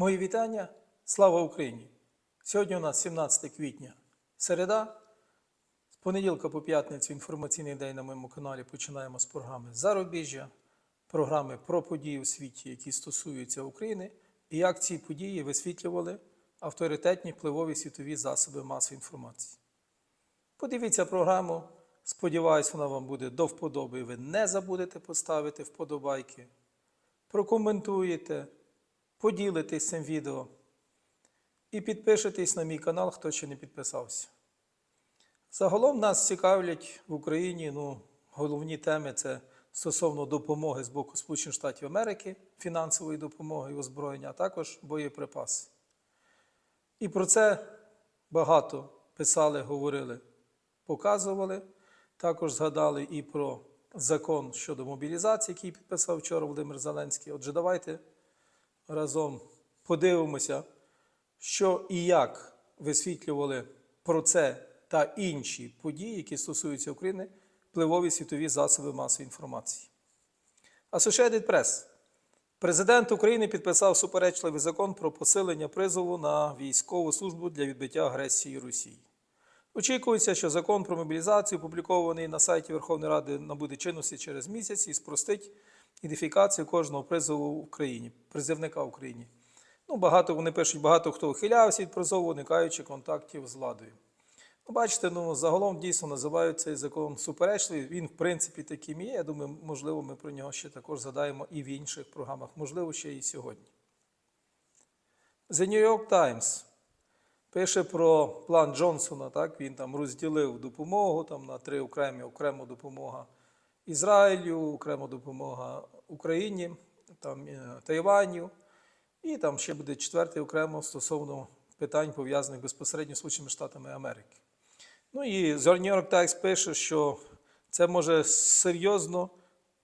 Мої вітання. Слава Україні! Сьогодні у нас 17 квітня, середа. З понеділка по п'ятницю інформаційний день на моєму каналі починаємо з програми Зарубіжжя, програми про події у світі, які стосуються України, і як ці події висвітлювали авторитетні впливові світові засоби масової інформації. Подивіться програму. Сподіваюсь, вона вам буде до вподоби, ви не забудете поставити вподобайки. Прокоментуєте, поділитесь цим відео і підпишитесь на мій канал, хто ще не підписався. Загалом нас цікавлять в Україні ну, головні теми це стосовно допомоги з боку Сполучених Штатів Америки, фінансової допомоги і озброєння, а також боєприпаси. І про це багато писали, говорили, показували. Також згадали і про закон щодо мобілізації, який підписав вчора Володимир Зеленський. Отже, давайте разом подивимося, що і як висвітлювали про це та інші події, які стосуються України, впливові світові засоби масової інформації. Associated Press. Президент України підписав суперечливий закон про посилення призову на військову службу для відбиття агресії Росії. Очікується, що закон про мобілізацію, опублікований на сайті Верховної Ради, набуде чинності через місяць і спростить ідентифікацію кожного призову в Україні, призивника в Україні. Ну, багато вони пишуть, багато хто ухилявся від призову, уникаючи контактів з владою. Ну, бачите, ну, загалом дійсно називають цей закон суперечливий. Він, в принципі, таким є. Я думаю, можливо, ми про нього ще також згадаємо і в інших програмах, можливо, ще і сьогодні. The New York Times пише про план Джонсона. Так? Він там розділив допомогу там, на три окремі, окрема допомога Ізраїлю, окрема допомога Україні, там, е, Тайваню. І там ще буде четвертий окремо стосовно питань, пов'язаних безпосередньо з Сполученими Штатами Америки. Ну і New York Times пише, що це може серйозно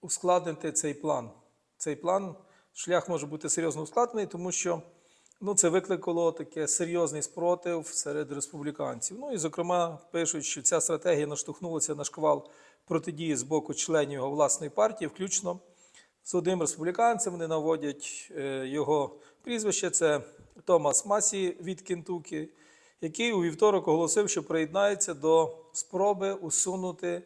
ускладнити цей план. Цей план, шлях може бути серйозно ускладнений, тому що ну, це викликало таке серйозний спротив серед республіканців. Ну і, зокрема, пишуть, що ця стратегія наштовхнулася на шквал протидії з боку членів його власної партії, включно з одним республіканцем. Вони наводять е, його прізвище. Це Томас Масі від Кентукі, який у вівторок оголосив, що приєднається до спроби усунути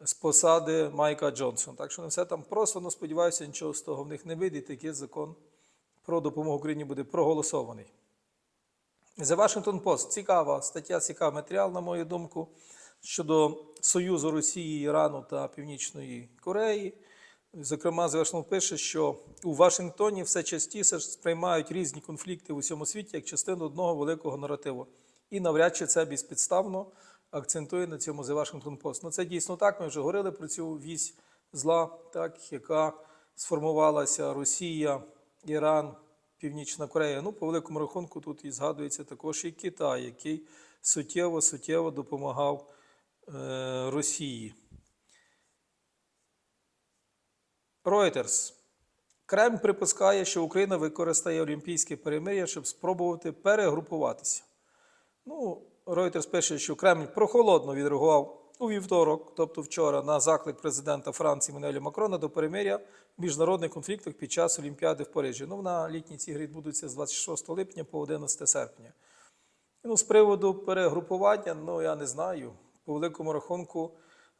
з посади Майка Джонсона. Так що не все там просто, але сподіваюся, нічого з того в них не вийде. і Такий закон про допомогу Україні буде проголосований. The Washington Post. Цікава стаття, цікавий матеріал, на мою думку, щодо Союзу Росії, Ірану та Північної Кореї. Зокрема, Завершно пише, що у Вашингтоні все частіше сприймають різні конфлікти в усьому світі як частину одного великого наративу. І навряд чи це безпідставно акцентує на цьому The Washington Post. Ну це дійсно так. Ми вже говорили про цю вісь зла, так, яка сформувалася Росія, Іран, Північна Корея. Ну, по великому рахунку, тут і згадується також і Китай, який суттєво суттєво допомагав Росії. Reuters. Кремль припускає, що Україна використає Олімпійське перемир'я, щоб спробувати перегрупуватися. Ну, Reuters пише, що Кремль прохолодно відреагував у вівторок, тобто вчора, на заклик президента Франції Мануеля Макрона до перемир'я в міжнародних конфліктах під час Олімпіади в Парижі. Ну, на літні ці гри відбудуться з 26 липня по 11 серпня. Ну, з приводу перегрупування, ну я не знаю. По великому рахунку,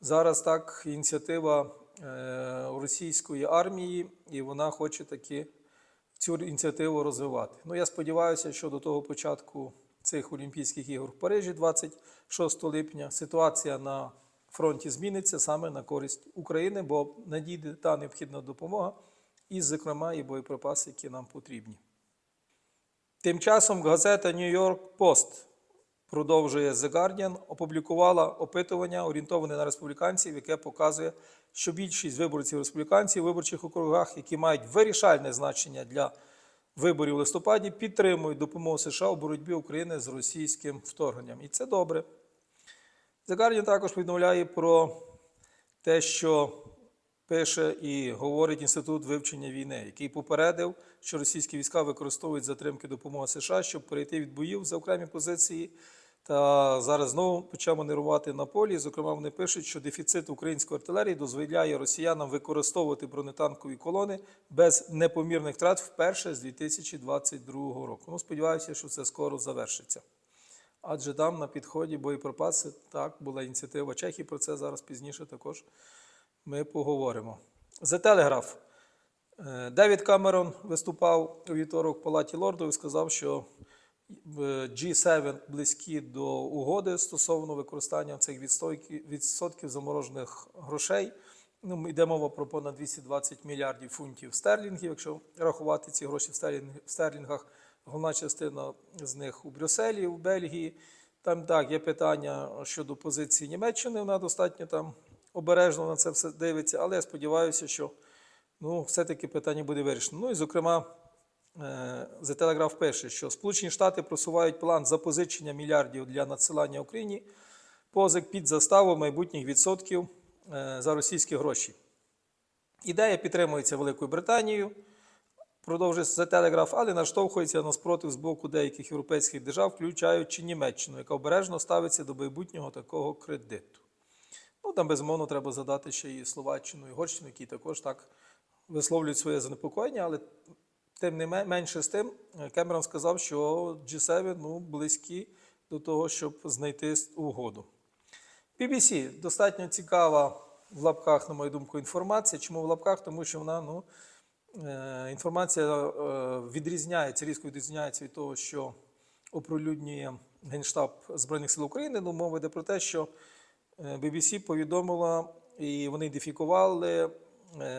зараз так ініціатива е, російської армії, і вона хоче таки цю ініціативу розвивати. Ну, я сподіваюся, що до того початку цих Олімпійських ігор в Парижі, 26 липня, ситуація на фронті зміниться саме на користь України, бо надійде та необхідна допомога, і, зокрема, і боєприпаси, які нам потрібні. Тим часом газета York Post продовжує The Guardian, опублікувала опитування, орієнтоване на республіканців, яке показує, що більшість виборців республіканців в виборчих округах, які мають вирішальне значення для виборів у листопаді, підтримують допомогу США у боротьбі України з російським вторгненням. І це добре. The Guardian також повідомляє про те, що пише і говорить Інститут вивчення війни, який попередив, що російські війська використовують затримки допомоги США, щоб перейти від боїв за окремі позиції Та зараз знову почав маневрувати на полі. Зокрема, вони пишуть, що дефіцит української артилерії дозволяє росіянам використовувати бронетанкові колони без непомірних втрат вперше з 2022 року. Ну, сподіваюся, що це скоро завершиться. Адже там на підході боєприпаси, так, була ініціатива Чехії, про це зараз пізніше також ми поговоримо. За телеграф. Девід Камерон виступав у вівторок в Палаті лордів і сказав, що G7 близькі до угоди стосовно використання цих відсотків заморожених грошей. Ну, йде мова про понад 220 мільярдів фунтів стерлінгів, якщо рахувати ці гроші в стерлінг- в стерлінгах. Головна частина з них у Брюсселі, у Бельгії. Там так є питання щодо позиції Німеччини. Вона достатньо там обережно на це все дивиться, але я сподіваюся, що ну, все-таки питання буде вирішено. Ну і, зокрема, е, The Telegraph пише, що Сполучені Штати просувають план запозичення мільярдів для надсилання Україні позик під заставу майбутніх відсотків е, за російські гроші. Ідея підтримується Великою Британією, продовжує The Telegraph, але наштовхується на спротив з боку деяких європейських держав, включаючи Німеччину, яка обережно ставиться до майбутнього такого кредиту. Ну, там, безумовно, треба задати ще і Словаччину, і Угорщину, які також так висловлюють своє занепокоєння, але тим не менше з тим, е, Кемерон сказав, що G7 ну, близькі до того, щоб знайти угоду. BBC достатньо цікава в лапках, на мою думку, інформація. Чому в лапках? Тому що вона ну, е, інформація е, відрізняється, різко відрізняється від того, що оприлюднює Генштаб Збройних сил України. Ну, мова йде про те, що BBC повідомила і вони ідентифікували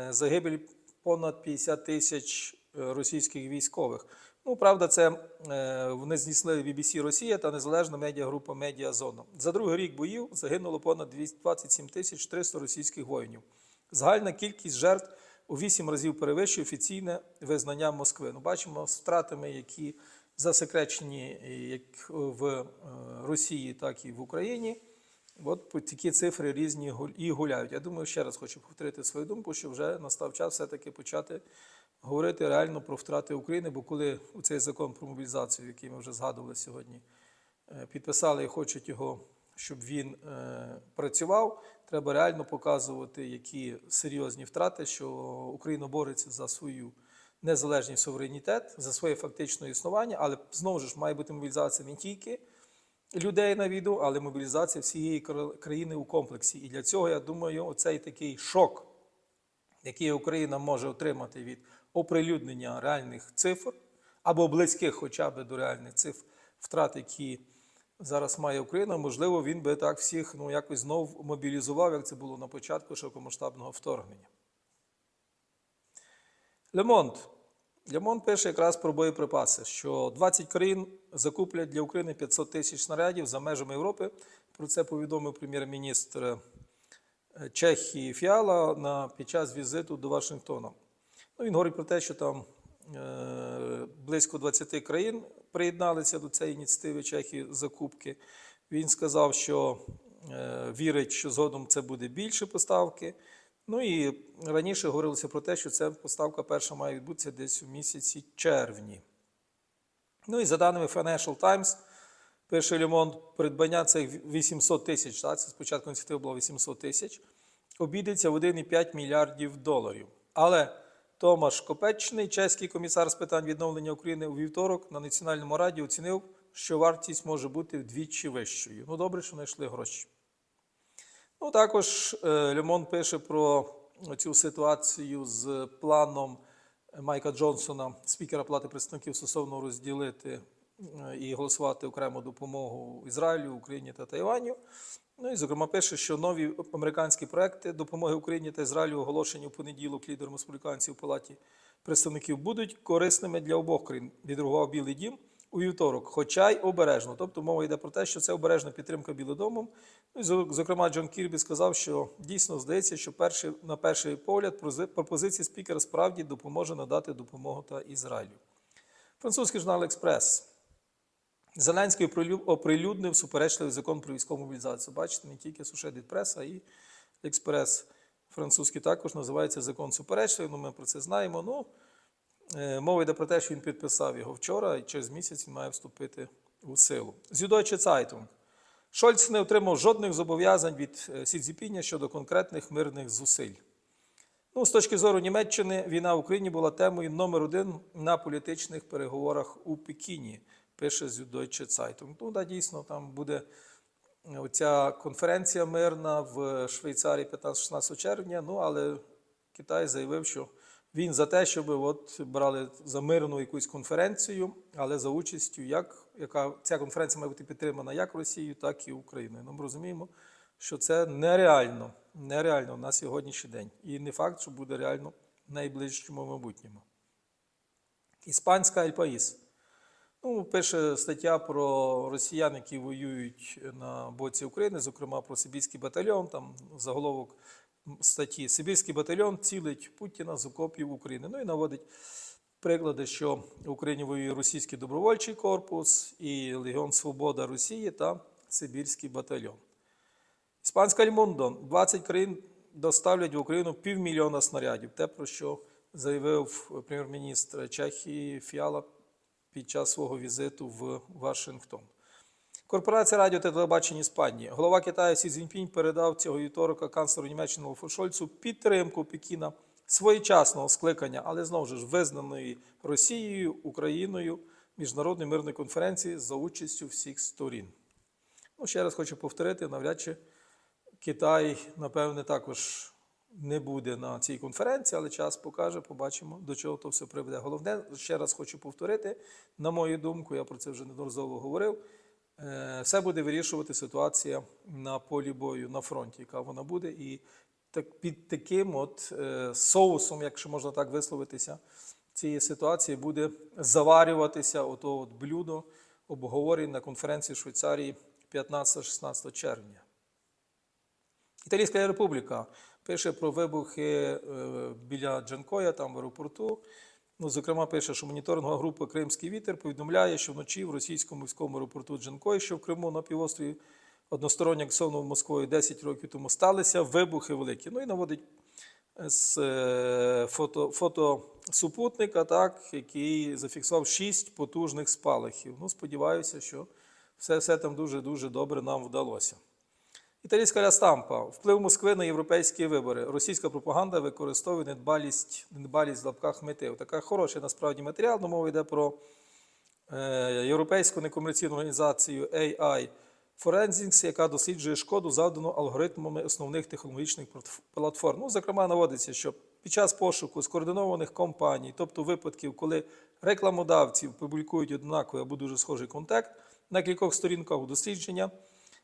загибель понад 50 тисяч російських військових. Ну, правда, це е, вони знесли BBC Росія та незалежна медіагрупа Медіазона. За другий рік боїв загинуло понад 27 тисяч 300 російських воїнів. Загальна кількість жертв у 8 разів перевищує офіційне визнання Москви. Ну, бачимо з втратами, які засекречені як в е, Росії, так і в Україні. От такі цифри різні і гуляють. Я думаю, ще раз хочу повторити свою думку, що вже настав час все-таки почати говорити реально про втрати України, бо коли цей закон про мобілізацію, який ми вже згадували сьогодні, е, підписали і хочуть його, щоб він е, працював, треба реально показувати, які серйозні втрати, що Україна бореться за свою незалежність суверенітет, за своє фактичне існування, але знову ж має бути мобілізація не тільки людей на віду, але мобілізація всієї кра- країни у комплексі. І для цього, я думаю, оцей такий шок, який Україна може отримати від оприлюднення реальних цифр або близьких хоча б до реальних цифр втрат, які зараз має Україна, можливо, він би так всіх ну, якось знов мобілізував, як це було на початку широкомасштабного вторгнення. Лемонт. Лемонт пише якраз про боєприпаси, що 20 країн закуплять для України 500 тисяч снарядів за межами Європи. Про це повідомив прем'єр-міністр е, Чехії Фіала на, під час візиту до Вашингтона. Ну, він говорить про те, що там е, близько 20 країн приєдналися до цієї ініціативи Чехії закупки. Він сказав, що е, вірить, що згодом це буде більше поставки. Ну і раніше говорилося про те, що ця поставка перша має відбутися десь у місяці червні. Ну і за даними Financial Times, пише Лемон, придбання цих 800 тисяч, це спочатку ініціатива було 800 тисяч, обійдеться в 1,5 мільярдів доларів. Але Томаш Копечний, чеський комісар з питань відновлення України у вівторок на Національному раді оцінив, що вартість може бути вдвічі вищою. Ну, добре, що знайшли гроші. Ну, також е, Лемон пише про цю ситуацію з планом Майка Джонсона, спікера Палати представників, стосовно розділити е, і голосувати окрему допомогу Ізраїлю, Україні та Тайваню. Ну і, зокрема, пише, що нові американські проекти допомоги Україні та Ізраїлю, оголошені у понеділок лідером республіканців у Палаті представників, будуть корисними для обох країн, відреагував Білий Дім у вівторок, хоча й обережно. Тобто мова йде про те, що це обережна підтримка Білим домом. Ну, і, зо- зокрема, Джон Кірбі сказав, що дійсно здається, що перший, на перший погляд пропозиція спікера справді допоможе надати допомогу та Ізраїлю. Французький журнал Експрес. Зеленський оприлюднив суперечливий закон про військову мобілізацію. Бачите, не тільки Сушедит Прес, і Експрес французький також називається закон суперечливий. Ну, ми про це знаємо. Ну, е, мова йде про те, що він підписав його вчора, і через місяць він має вступити у силу. Süddeutsche Zeitung. Шольц не отримав жодних зобов'язань від е, Сі Цзіпіня щодо конкретних мирних зусиль. Ну, з точки зору Німеччини, війна в Україні була темою номер один на політичних переговорах у Пекіні, пише Süddeutsche Zeitung. Ну, да, дійсно, там буде оця конференція мирна в Швейцарії 15-16 червня. Ну, але Китай заявив, що він за те, щоб от брали за мирну якусь конференцію, але за участю, як яка ця конференція має бути підтримана як Росією, так і Україною. Ну, ми розуміємо, що це нереально, нереально на сьогоднішній день. І не факт, що буде реально в найближчому майбутньому. Іспанська Ель Паїс. Ну, пише стаття про росіян, які воюють на боці України, зокрема про Сибірський батальйон. Там заголовок статті Сибірський батальйон цілить Путіна з окопів України. Ну і наводить приклади, що в Україні воює російський добровольчий корпус і Легіон Свобода Росії та Сибірський батальйон. Іспанська Альмундо. 20 країн доставлять в Україну півмільйона снарядів. Те, про що заявив прем'єр-міністр Чехії Фіала під час свого візиту в Вашингтон. Корпорація радіо та телебачення Іспанії. Голова Китаю Сі Цзіньпінь передав цього вівторка канцлеру Німеччини Олафу Шольцу підтримку Пекіна своєчасного скликання, але знову ж визнаної Росією, Україною міжнародної мирної конференції за участю всіх сторін. Ну, ще раз хочу повторити, навряд чи Китай, напевне, також не буде на цій конференції, але час покаже, побачимо, до чого то все приведе. Головне, ще раз хочу повторити, на мою думку, я про це вже неодноразово говорив. е, Все буде вирішувати ситуація на полі бою на фронті, яка вона буде, і так під таким от е, соусом, якщо можна так висловитися, цієї ситуації буде заварюватися ото от блюдо обговорень на конференції в Швейцарії 15-16 червня. Італійська республіка пише про вибухи е, біля Джанкоя, там в аеропорту. Ну, зокрема, пише, що моніторингова група Кримський вітер повідомляє, що вночі в російському військовому аеропорту Джанкой, що в Криму на півострові односторонньо анексованому Москвою 10 років тому сталися вибухи великі. Ну і наводить з е, фото, фото супутника, так, який зафіксував 6 потужних спалахів. Ну, сподіваюся, що все, все там дуже-дуже добре нам вдалося. Італійська лястампа. Вплив Москви на європейські вибори. Російська пропаганда використовує недбалість, недбалість в лапках мети. Така хороший насправді матеріал, но мова йде про е, європейську некомерційну організацію AI Forensics, яка досліджує шкоду, завдану алгоритмами основних технологічних платформ. Ну, зокрема, наводиться, що під час пошуку скоординованих компаній, тобто випадків, коли рекламодавці публікують однаковий або дуже схожий контекст, на кількох сторінках дослідження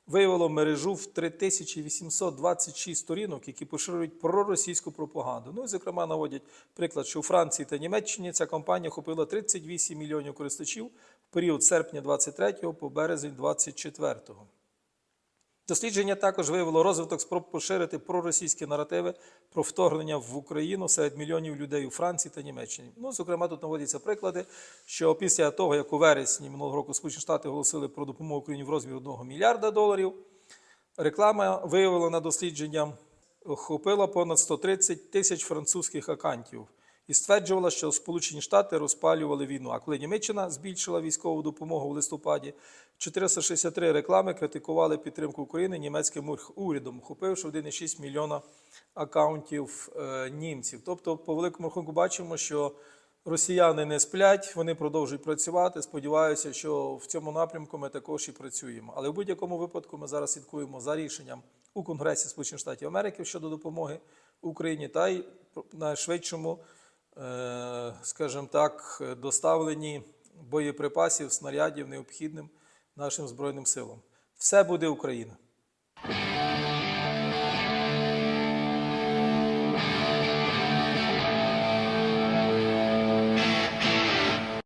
виявило мережу в 3826 сторінок, які поширюють проросійську пропаганду. Ну і, зокрема, наводять приклад, що у Франції та Німеччині ця компанія охопила 38 мільйонів користувачів в період серпня 23 по березень 24. Дослідження також виявило розвиток спроб поширити проросійські наративи про вторгнення в Україну серед мільйонів людей у Франції та Німеччині. Ну, зокрема, тут наводяться приклади, що після того, як у вересні минулого року Сполучені Штати оголосили про допомогу Україні в розмірі 1 мільярда доларів, реклама виявлена дослідженням охопила понад 130 тисяч французьких акантів і стверджувала, що Сполучені Штати розпалювали війну. А коли Німеччина збільшила військову допомогу в листопаді, 463 реклами критикували підтримку України німецьким урядом, охопивши 1,6 мільйона акаунтів е, німців. Тобто, по великому рахунку, бачимо, що росіяни не сплять, вони продовжують працювати. Сподіваюся, що в цьому напрямку ми також і працюємо. Але в будь-якому випадку ми зараз слідкуємо за рішенням у Конгресі Сполучених Штатів Америки щодо допомоги Україні та й на швидшому, скажімо так, доставленні боєприпасів, снарядів необхідним нашим Збройним силам. Все буде Україна.